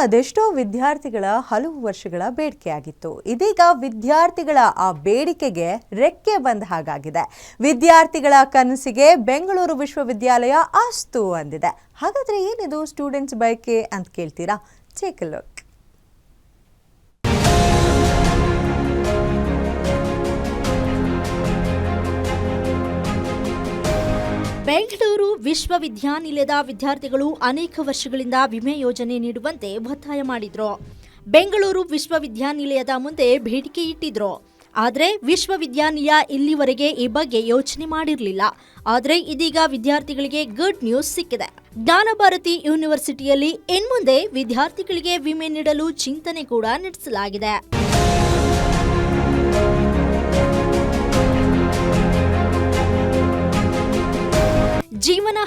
ಅದೆಷ್ಟೋ ವಿದ್ಯಾರ್ಥಿಗಳ ಹಲವು ವರ್ಷಗಳ ಬೇಡಿಕೆಯಾಗಿತ್ತು. ಇದೀಗ ವಿದ್ಯಾರ್ಥಿಗಳ ಆ ಬೇಡಿಕೆಗೆ ರೆಕ್ಕೆ ಬಂದ ಹಾಗಾಗಿದೆ. ವಿದ್ಯಾರ್ಥಿಗಳ ಕನಸಿಗೆ ಬೆಂಗಳೂರು ವಿಶ್ವವಿದ್ಯಾಲಯ ಆಸ್ತು ಅಂದಿದೆ. ಹಾಗಾದ್ರೆ ಏನಿದು ಸ್ಟೂಡೆಂಟ್ಸ್ ಬಯಕೆ ಅಂತ ಕೇಳ್ತೀರಾ? ಚೇಕ್ ಲುಕ್ ಬೆಂಗಳೂರು ವಿಶ್ವವಿದ್ಯಾನಿಲಯದ ವಿದ್ಯಾರ್ಥಿಗಳು ಅನೇಕ ವರ್ಷಗಳಿಂದ ವಿಮೆ ಯೋಜನೆ ನೀಡುವಂತೆ ಒತ್ತಾಯ ಮಾಡಿದ್ರು. ಬೆಂಗಳೂರು ವಿಶ್ವವಿದ್ಯಾನಿಲಯದ ಮುಂದೆ ಬೇಡಿಕೆ ಇಟ್ಟಿದ್ರು. ಆದರೆ ವಿಶ್ವವಿದ್ಯಾನಿಲಯ ಇಲ್ಲಿವರೆಗೆ ಈ ಬಗ್ಗೆ ಯೋಚನೆ ಮಾಡಿರಲಿಲ್ಲ. ಆದರೆ ಇದೀಗ ವಿದ್ಯಾರ್ಥಿಗಳಿಗೆ ಗುಡ್ ನ್ಯೂಸ್ ಸಿಕ್ಕಿದೆ. ಜ್ಞಾನಭಾರತಿ ಯೂನಿವರ್ಸಿಟಿಯಲ್ಲಿ ಇನ್ಮುಂದೆ ವಿದ್ಯಾರ್ಥಿಗಳಿಗೆ ವಿಮೆ ನೀಡಲು ಚಿಂತನೆ ಕೂಡ ನಡೆಸಲಾಗಿದೆ.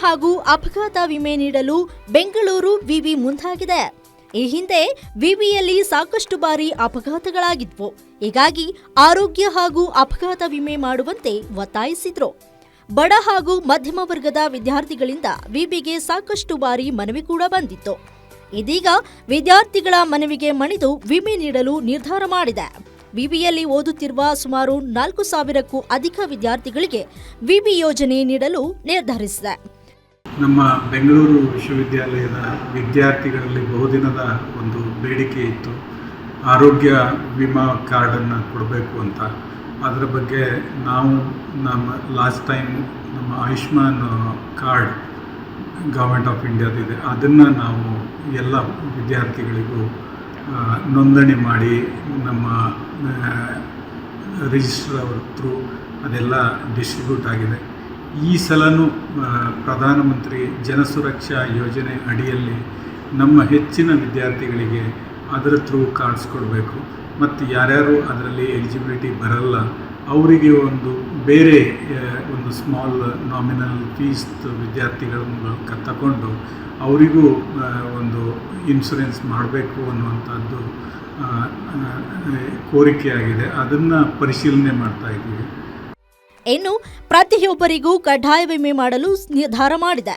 ಹಾಗೂ ಅಪಘಾತ ವಿಮೆ ನೀಡಲು ಬೆಂಗಳೂರು ವಿವಿ ಮುಂದಾಗಿದೆ. ಈ ಹಿಂದೆ ವಿವಿಯಲ್ಲಿ ಸಾಕಷ್ಟು ಬಾರಿ ಅಪಘಾತಗಳಾಗಿದ್ವು. ಹೀಗಾಗಿ ಆರೋಗ್ಯ ಹಾಗೂ ಅಪಘಾತ ವಿಮೆ ಮಾಡುವಂತೆ ಒತ್ತಾಯಿಸಿದ್ರು. ಬಡ ಹಾಗೂ ಮಧ್ಯಮ ವರ್ಗದ ವಿದ್ಯಾರ್ಥಿಗಳಿಂದ ವಿವಿಗೆ ಸಾಕಷ್ಟು ಬಾರಿ ಮನವಿ ಕೂಡ ಬಂದಿತ್ತು. ಇದೀಗ ವಿದ್ಯಾರ್ಥಿಗಳ ಮನವಿಗೆ ಮಣಿದು ವಿಮೆ ನೀಡಲು ನಿರ್ಧಾರ ಮಾಡಿದೆ. ವಿವಿಯಲ್ಲಿ ಓದುತ್ತಿರುವ ಸುಮಾರು ನಾಲ್ಕು ಸಾವಿರಕ್ಕೂ ಅಧಿಕ ವಿದ್ಯಾರ್ಥಿಗಳಿಗೆ ವಿವಿ ಯೋಜನೆ ನೀಡಲು ನಿರ್ಧರಿಸಿದೆ. ನಮ್ಮ ಬೆಂಗಳೂರು ವಿಶ್ವವಿದ್ಯಾಲಯದ ವಿದ್ಯಾರ್ಥಿಗಳಲ್ಲಿ ಬಹುದಿನದ ಒಂದು ಬೇಡಿಕೆ ಇತ್ತು. ಆರೋಗ್ಯ ವಿಮಾ ಕಾರ್ಡನ್ನು ಕೊಡಬೇಕು ಅಂತ. ಅದರ ಬಗ್ಗೆ ನಾವು ನಮ್ಮ ಲಾಸ್ಟ್ ಟೈಮ್ ನಮ್ಮ ಆಯುಷ್ಮಾನ್ ಕಾರ್ಡ್ ಗೌರ್ಮೆಂಟ್ ಆಫ್ ಇಂಡಿಯಾದಿದೆ ಅದನ್ನು ನಾವು ಎಲ್ಲ ವಿದ್ಯಾರ್ಥಿಗಳಿಗೂ ನೋಂದಣಿ ಮಾಡಿ ನಮ್ಮ ರಿಜಿಸ್ಟರ್ ಅವ್ರ ಥ್ರೂ ಅದೆಲ್ಲ ಡಿಸ್ಟ್ರಿಬ್ಯೂಟ್ ಆಗಿದೆ. ಈ ಸಲನೂ ಪ್ರಧಾನಮಂತ್ರಿ ಜನಸುರಕ್ಷಾ ಯೋಜನೆ ಅಡಿಯಲ್ಲಿ ನಮ್ಮ ಹೆಚ್ಚಿನ ವಿದ್ಯಾರ್ಥಿಗಳಿಗೆ ಅದರ ಥ್ರೂ ಕಾರ್ಡ್ಸ್ ಕೊಡಬೇಕು. ಮತ್ತು ಯಾರ್ಯಾರು ಅದರಲ್ಲಿ ಎಲಿಜಿಬಿಲಿಟಿ ಬರಲ್ಲ, ಅವರಿಗೆ ಒಂದು ಬೇರೆ ಒಂದು ಸ್ಮಾಲ್ ನಾಮಿನಲ್ ಫೀಸ್ ವಿದ್ಯಾರ್ಥಿಗಳ ಮೂಲಕ ತಗೊಂಡು ಅವರಿಗೂ ಒಂದು ಇನ್ಶೂರೆನ್ಸ್ ಮಾಡಬೇಕು ಅನ್ನುವಂಥದ್ದು ಕೋರಿಕೆಯಾಗಿದೆ. ಅದನ್ನು ಪರಿಶೀಲನೆ ಮಾಡ್ತಾ ಇದ್ದೀವಿ. ಇನ್ನು ಪ್ರತಿಯೊಬ್ಬರಿಗೂ ಕಡ್ಡಾಯ ವಿಮೆ ಮಾಡಲು ನಿರ್ಧಾರ ಮಾಡಿದೆ.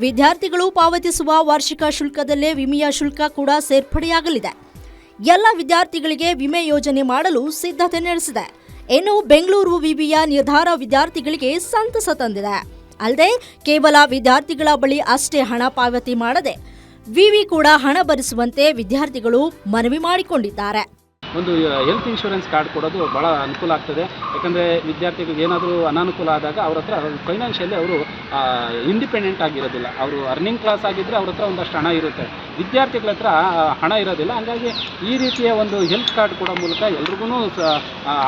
ವಿದ್ಯಾರ್ಥಿಗಳು ಪಾವತಿಸುವ ವಾರ್ಷಿಕ ಶುಲ್ಕದಲ್ಲೇ ವಿಮೆಯ ಶುಲ್ಕ ಕೂಡ ಸೇರ್ಪಡೆಯಾಗಲಿದೆ. ಎಲ್ಲ ವಿದ್ಯಾರ್ಥಿಗಳಿಗೆ ವಿಮೆ ಯೋಜನೆ ಮಾಡಲು ಸಿದ್ಧತೆ ನಡೆಸಿದೆ. ಇನ್ನು ಬೆಂಗಳೂರು ವಿವಿಯ ನಿರ್ಧಾರ ವಿದ್ಯಾರ್ಥಿಗಳಿಗೆ ಸಂತಸ ತಂದಿದೆ. ಅಲ್ಲದೆ ಕೇವಲ ವಿದ್ಯಾರ್ಥಿಗಳ ಬಳಿ ಅಷ್ಟೇ ಹಣ ಪಾವತಿ ಮಾಡದೆ, ವಿವಿ ಕೂಡ ಹಣ ಭರಿಸುವಂತೆ ವಿದ್ಯಾರ್ಥಿಗಳು ಮನವಿ ಮಾಡಿಕೊಂಡಿದ್ದಾರೆ. ಒಂದು ಹೆಲ್ತ್ ಇನ್ಶೂರೆನ್ಸ್ ಕಾರ್ಡ್ ಕೊಡೋದು ಭಾಳ ಅನುಕೂಲ ಆಗ್ತದೆ. ಯಾಕಂದರೆ ವಿದ್ಯಾರ್ಥಿಗಳಿಗೆ ಏನಾದರೂ ಅನಾನುಕೂಲ ಆದಾಗ ಅವ್ರ ಹತ್ರ ಫೈನಾನ್ಷಿಯಲಿ ಅವರು ಇಂಡಿಪೆಂಡೆಂಟ್ ಆಗಿರೋದಿಲ್ಲ. ಅವರು ಅರ್ನಿಂಗ್ ಕ್ಲಾಸ್ ಆಗಿದ್ದರೆ ಅವ್ರ ಹತ್ರ ಒಂದಷ್ಟು ಹಣ ಇರುತ್ತೆ. ವಿದ್ಯಾರ್ಥಿಗಳ ಹತ್ರ ಹಣ ಇರೋದಿಲ್ಲ. ಹಾಗಾಗಿ ಈ ರೀತಿಯ ಒಂದು ಹೆಲ್ತ್ ಕಾರ್ಡ್ ಕೊಡೋ ಮೂಲಕ ಎಲ್ರಿಗೂ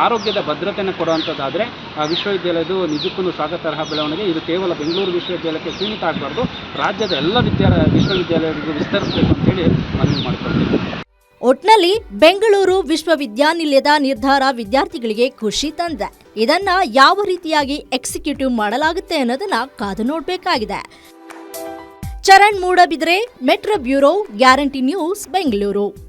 ಆರೋಗ್ಯದ ಭದ್ರತೆಯನ್ನು ಕೊಡುವಂಥದ್ದಾದರೆ ವಿಶ್ವವಿದ್ಯಾಲಯದ ನಿಜಕ್ಕೂ ಸ್ವಾಗತಾರ್ಹ ಬೆಳವಣಿಗೆ. ಇದು ಕೇವಲ ಬೆಂಗಳೂರು ವಿಶ್ವವಿದ್ಯಾಲಯಕ್ಕೆ ಸೀಮಿತ ಆಗಬಾರ್ದು ರಾಜ್ಯದ ಎಲ್ಲ ವಿದ್ಯಾ ವಿಶ್ವವಿದ್ಯಾಲಯಗಳಿಗೂ ವಿಸ್ತರಿಸಬೇಕು ಅಂತೇಳಿ ಮನವಿ ಮಾಡಿಕೊಳ್ತೀನಿ. ಒಟ್ನಲ್ಲಿ ಬೆಂಗಳೂರು ವಿಶ್ವವಿದ್ಯಾನಿಲಯದ ನಿರ್ಧಾರ ವಿದ್ಯಾರ್ಥಿಗಳಿಗೆ ಖುಷಿ ತಂದಿದೆ. ಇದನ್ನ ಯಾವ ರೀತಿಯಾಗಿ ಎಕ್ಸಿಕ್ಯೂಟಿವ್ ಮಾಡಲಾಗುತ್ತೆ ಅನ್ನೋದನ್ನ ಕಾದು ನೋಡಬೇಕಾಗಿದೆ. Charan Moodbidri, metro bureau, guarantee news, Bengaluru.